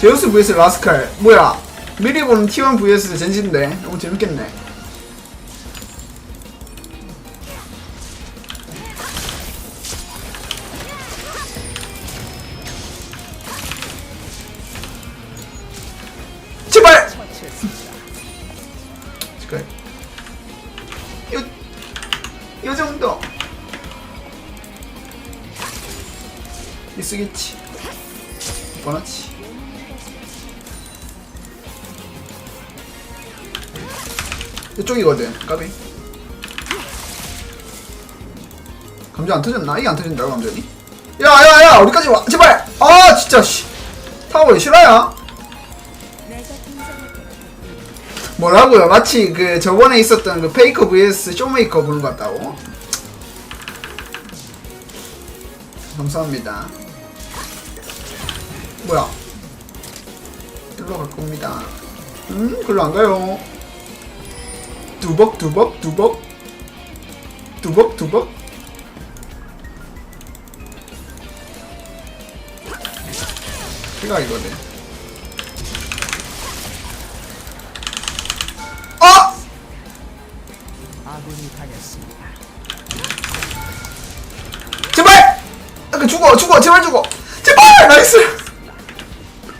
제우스 vs 라스칼. 뭐야? 미리 보는 T1 vs 젠지인데. 너무 재밌겠네. 제발! 제발 요, 요 정도. 있으겠지. 뻔하지 이쪽이거든 까비 감정 안 터졌나? 이게 안 터진다고 감정이? 야야야 어디까지 와 제발 아 진짜 씨 타워 왜 실화야? 뭐라고요? 마치 그 저번에 있었던 그 페이커 vs 쇼메이커 보는 것 같다고? 감사합니다. 뭐야? 일로 갈 겁니다. 음, 글로 안 가요. 두벅, 두벅, 두벅. 두벅, 두벅. 피가 이거네. 아! 아군이 당했습니다. 제발! 아, 그 죽어, 죽어, 제발 죽어! 제발! 나이스!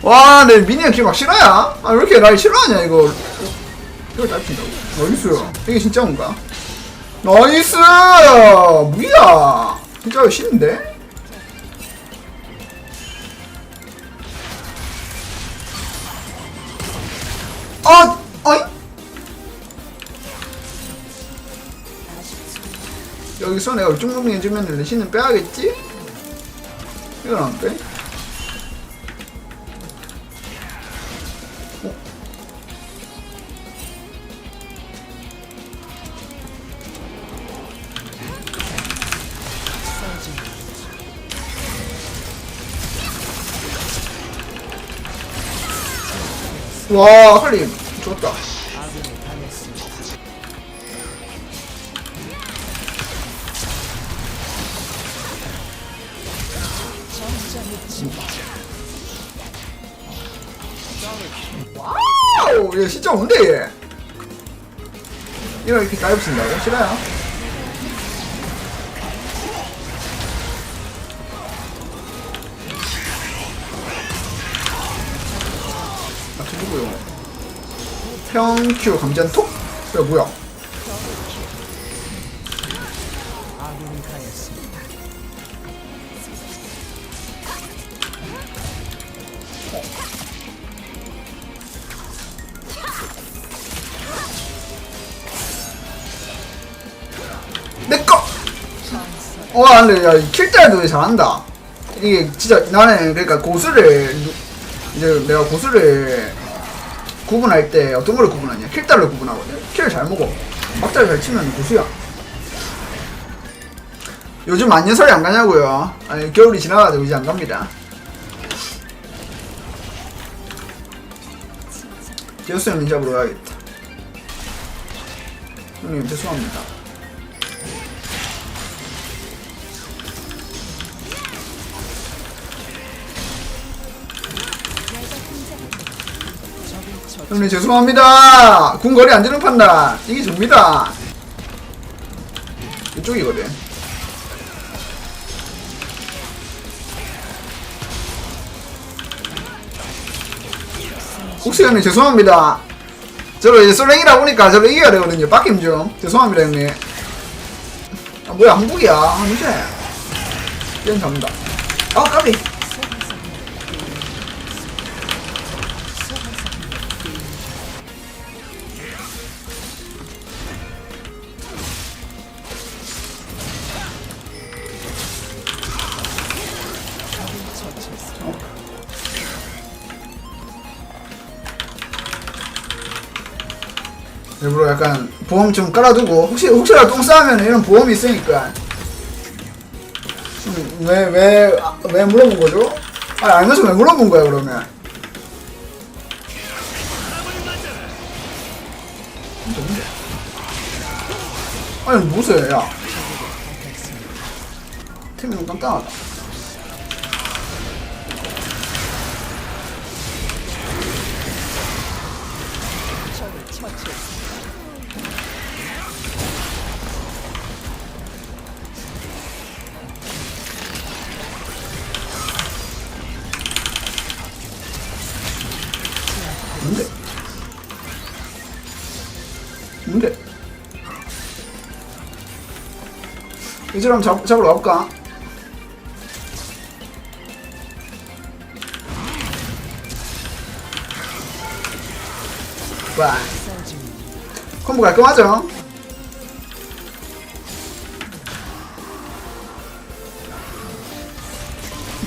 와, 내 미니언 길막 실화야? 아, 왜 이렇게 날 싫어하냐, 이거. 이걸 딸친다고? 나이스요. 이게 진짜 온가? 나이스! 뭐야! 진짜 싫은데? 아! 어이? 여기서 내가 울중무빙 해주면 레시는 빼야겠지? 이건 안 빼? 와, 할리 좋았다. 와우, 얘 진짜 온대 얘. 이거 이렇게 다이브 친다고? 싫어요? 평큐 감전톡? 이거 뭐야? 내꺼! 와, 근데 야, 이 킬달도 잘한다. 이게 진짜 나는 그러니까 고수를 누- 이제 내가 고수를 구분할 때 어떤 걸 구분하냐? 킬달로 구분하거든. 킬을 잘 먹어. 막달 잘 치면 고수야. 요즘 안녕설이 안 가냐고요? 아니 겨울이 지나가지고 이제 안 갑니다. 제우스 형님 잡으러 가야겠다. 형님 죄송합니다. 형님 죄송합니다. 궁 거리 안 주는 판단 이게 접니다. 이쪽이거든. 혹시 형님 죄송합니다. 저로 이제 솔랭이라 보니까 저로 이겨야 되거든요. 빡김 좀. 죄송합니다 형님. 아 뭐야 한국이야. 아 이제. 게임 잡는다. 아 까비. 일부러 약간 보험 좀 깔아두고 혹시 혹시라도 똥 싸면 이런 보험이 있으니까 왜 왜왜 왜 물어본 거죠? 아니 알면서 왜 물어본 거야 그러면? 좋은데? 아니 무슨 야 템이 좀 깜깜하다 뭔데? 이 사람 잡, 잡으러 가볼까? 와 콤보 깔끔하죠?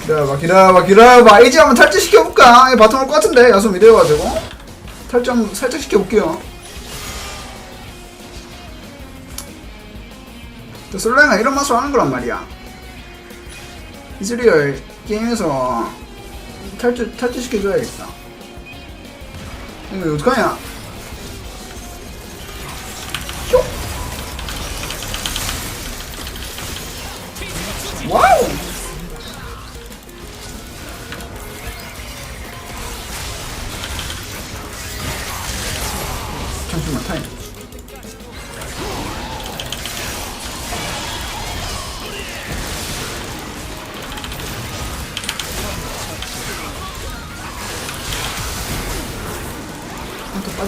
기다려봐 기다려봐 기다려봐 이제 한번 탈퇴시켜볼까? 바텀 올것 같은데 야수 미래여가지고 탈퇴 한번 살짝 시켜볼게요 솔랭가 이런 맛으로 하는 거란 말이야. 이즈리얼 게임에서 탈퇴, 탈퇴시켜줘야겠다. 이거 어떡하냐! 잠시만 타임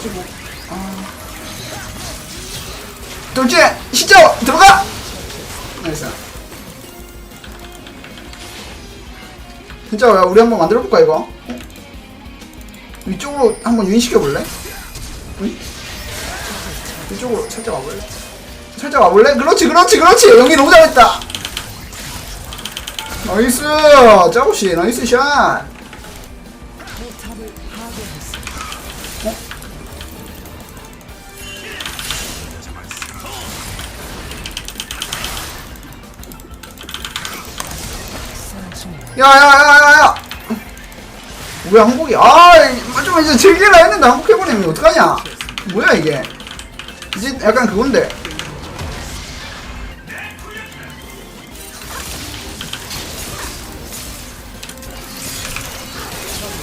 빠지고 아 둘째 시작 들어가 나이스 진짜 야, 우리 한번 만들어 볼까 이거 어? 위쪽으로 한번 유인시켜 볼래? 응? 이쪽으로 살짝 와볼래? 살짝 와볼래? 그렇지 그렇지 그렇지 연기 너무 잘했다 나이스 짜고씨 나이스 샷 야야야야야. 뭐야 항복이 아좀 이제 즐기라 했는데 항복해버리면 어떡하냐? 뭐야 이게? 이제 약간 그건데.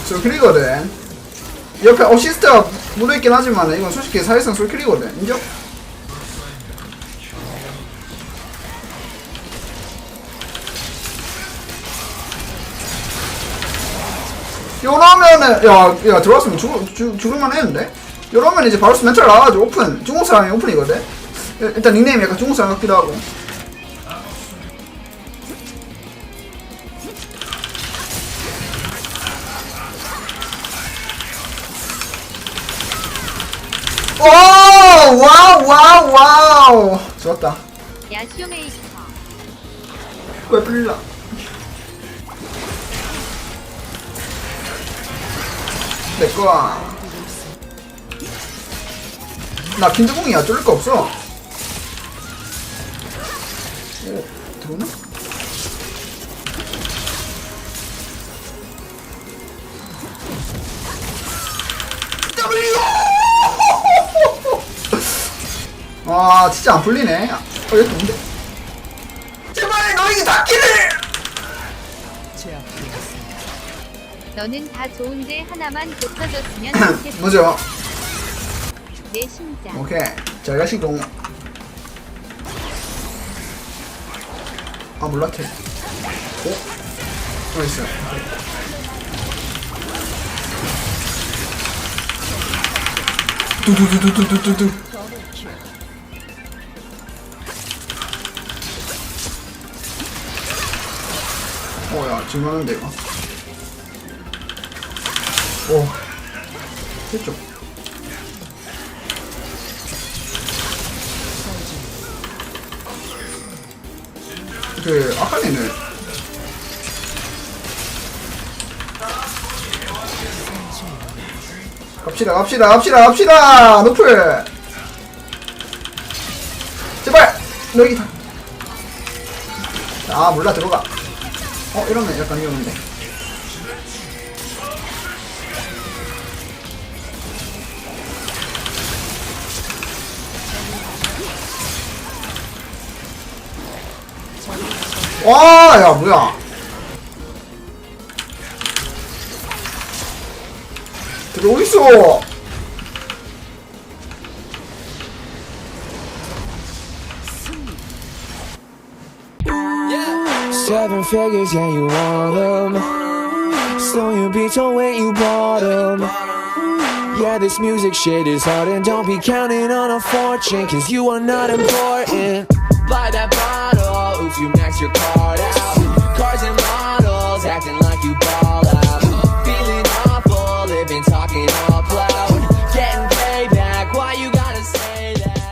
솔킬이거든. 옆에 어시스트가 묻어있긴 하지만 이건 솔직히 사실상 솔킬이거든. 인정? 이러면은 야, 야 들어왔으면 죽, 죽, 죽을만 했는데? 이러면 이제 바로 멘탈 나와가지고 오픈 중국 사람이 오픈이거든? 일- 일단 닉네임이 약간 중국 사람 같기도 하고. 오 와우 와우 와우. 좋았다. 야쇼메이커 왜 풀릴 내꺼야 나 킨드공이야. 쫄릴 거 없어. 오 들어오나? 아 진짜 안 풀리네. 어 여기 뭔데? 제발 너에게 닿기를 너는 다 좋은데 하나만 고쳐줬으면 좋겠어. 뭐죠? 내 심장. 오케이. 잘 가시고 아 몰랐대 오? 나이스. 두두두두두두두 오야 지금 하는데 이거 오 됐죠. 그 아카리는. 갑시다 갑시다 갑시다 갑시다! 노플! 제발! 너 여기 다아 몰라 들어가. 어 이러면 약간 위험한데 와, 야, 뭐야. 들어있어! Seven figures, yeah, you want them. So you beat your you bought them. Yeah, this music shit is hard, and don't be counting on a fortune, cause you are not important. Buy that bottle, If you max your card out. Cars and models acting